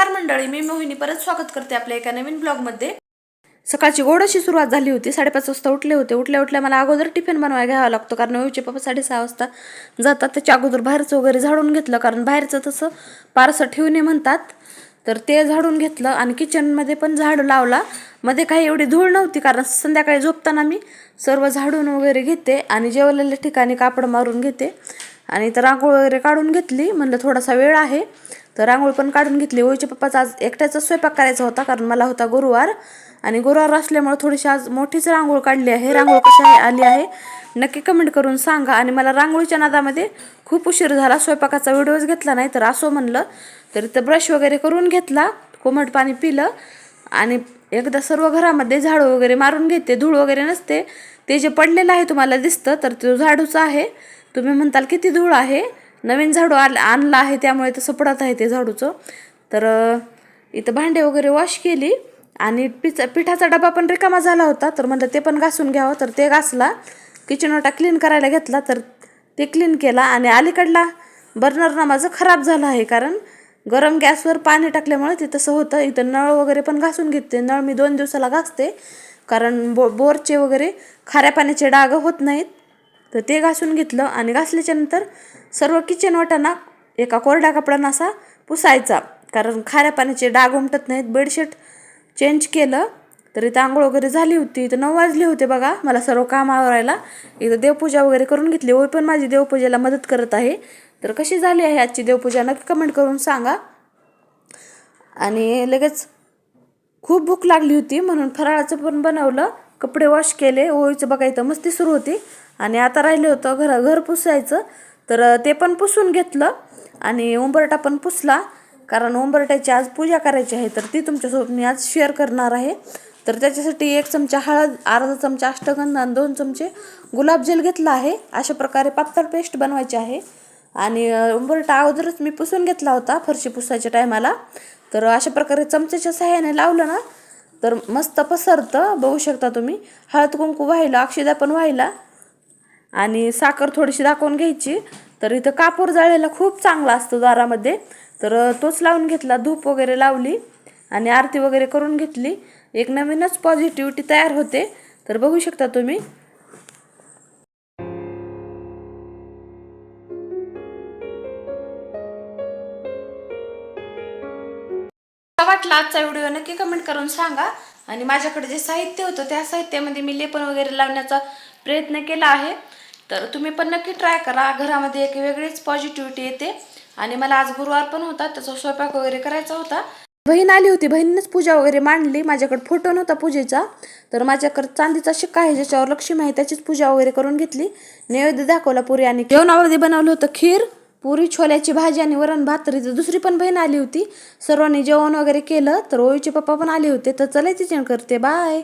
नमस्कार मंडळी मी मोहिनी परत स्वागत करते आपल्या एका नवीन ब्लॉगमध्ये. सकाळची गोडशी सुरुवात झाली होती. साडेपाच वाजता उठले होते. उठल्या उठल्या मला अगोदर टिफिन बनवायला घ्यावा लागतो कारण ओवीचे पप्पा साडेसहा वाजता जातात. त्याच्या अगोदर बाहेरचं वगैरे झाडून घेतलं कारण बाहेरचं तसं पारसं ठेवणे म्हणतात. तर ते झाडून घेतलं आणि किचनमध्ये पण झाड लावला. मध्ये काही एवढी धूळ नव्हती कारण संध्याकाळी झोपताना मी सर्व झाडून वगैरे घेते आणि जेवलेल्या ठिकाणी कापड मारून घेते. आणि तर रांगोळ वगैरे काढून घेतली. म्हणलं थोडासा वेळ आहे. तर रांगोळ पण काढून घेतली. ओळीच्या पप्पाचा आज एकट्याचा स्वयंपाक करायचा होता कारण मला होता गुरुवार. आणि गुरुवार असल्यामुळे थोडीशी आज मोठीच रांगोळ काढली आहे. रांगोळ कशी आली आहे? नक्की कमेंट करून सांगा. आणि मला रांगोळीच्या नादामध्ये खूप उशीर झाला. स्वयंपाकाचा व्हिडिओज घेतला नाही तर असो म्हणलं. तर इथं ब्रश वगैरे करून घेतला. कोमट पाणी पिलं. आणि एकदा सर्व घरामध्ये झाडू वगैरे मारून घेते. धूळ वगैरे नसते. ते जे पडलेलं आहे तुम्हाला दिसतं तर तो झाडूचं आहे. तुम्ही म्हणताल किती धूळ आहे? नवीन झाडू आल आणलं आहे त्यामुळे तसं पडत आहे ते झाडूचं. तर इथं भांडे वगैरे वॉश केली आणि पिचा पिठाचा डबा पण रिकामा झाला होता. तर म्हटलं ते पण घासून घ्यावं. तर ते घासला किचन ओटा क्लीन करायला घेतला. तर ते क्लीन केला आणि अलीकडला बर्नर ना माझं खराब झालं आहे. कारण गरम गॅसवर पाणी टाकल्यामुळे ते तसं होतं. इथं नळ वगैरे पण घासून घेते. नळ मी दोन दिवसाला घासते. कारण बो बोरचे वगैरे खाऱ्या पाण्याचे डाग होत नाहीत. तर ते घासून घेतलं आणि घासल्याच्यानंतर सर्व किचन वाटाणा एका कोरड्या कपड्यानं असा पुसायचा. कारण खाऱ्या पाण्याचे डाग उमटत नाहीत. बेडशीट चेंज केलं तर इथं आंघोळ वगैरे झाली होती. इथं नऊ वाजले होते बघा. मला सर्व काम आवरायला. इथं देवपूजा वगैरे करून घेतली. होय पण माझी देवपूजेला मदत करत आहे. तर कशी झाली आहे आजची देवपूजा? नक्की कमेंट करून सांगा. आणि लगेच खूप भूक लागली होती म्हणून फराळाचं पण बनवलं. कपडे वॉश केले ओळीचं बघा इथं मस्ती सुरू होती. आणि आता राहिलं होतं घर घर पुसायचं. तर ते पण पुसून घेतलं आणि उंबरटा पण पुसला. कारण उंबरट्याची आज पूजा करायची आहे तर ती तुमच्यासोबत मी आज शेअर करणार आहे. तर त्याच्यासाठी एक चमचा हळद अर्धा चमचा अष्टगंधा आणि दोन चमचे गुलाबजल घेतला आहे. अशा प्रकारे पातळ पेस्ट बनवायची आहे. आणि उंबरटा अगोदरच मी पुसून घेतला होता फरशी पुसायच्या टायमाला तर अशा प्रकारे चमच्याच्या सहाय्याने लावलं ना तर मस्त पसरतं. बघू शकता तुम्ही. हळद कुंकू व्हायला अक्षदा पण व्हायला आणि साखर थोडीशी दाखवून घ्यायची. तर इथं कापूर जाळायला खूप चांगला असतो दारामध्ये. तर तोच लावून घेतला धूप वगैरे लावली आणि आरती वगैरे करून घेतली. एक नवीनच पॉझिटिव्हिटी तयार होते. तर बघू शकता तुम्ही. वाटला आजचा व्हिडिओ नक्की कमेंट करून सांगा. आणि माझ्याकडे जे साहित्य होतं त्या साहित्यामध्ये मी लेपन वगैरे लावण्याचा प्रयत्न केला आहे. तर तुम्ही पण नक्की ट्राय करा. घरामध्ये एक वेगळीच पॉझिटिव्हिटी येते. आणि मला आज गुरुवार पण होता त्याचा स्वयंपाक वगैरे करायचा होता. बहीण आली होती बहिणीनेच पूजा वगैरे मांडली. माझ्याकडे फोटो नव्हता पूजेचा. तर माझ्याकडे चांदीचा शिक्का आहे ज्याच्यावर लक्ष्मी आहे त्याचीच पूजा वगैरे करून घेतली. नैवेद्य दाखवला पुरी आणि जेवणामध्ये बनवलं होतं खीर. पुरी छोल्याची भाजी आणि वरण भात तर दुसरी पण बहीण आली होती. सर्वांनी जेवण वगैरे केलं तर ओळीचे पप्पा पण आले होते. तर चला तिच्यानं करते. बाय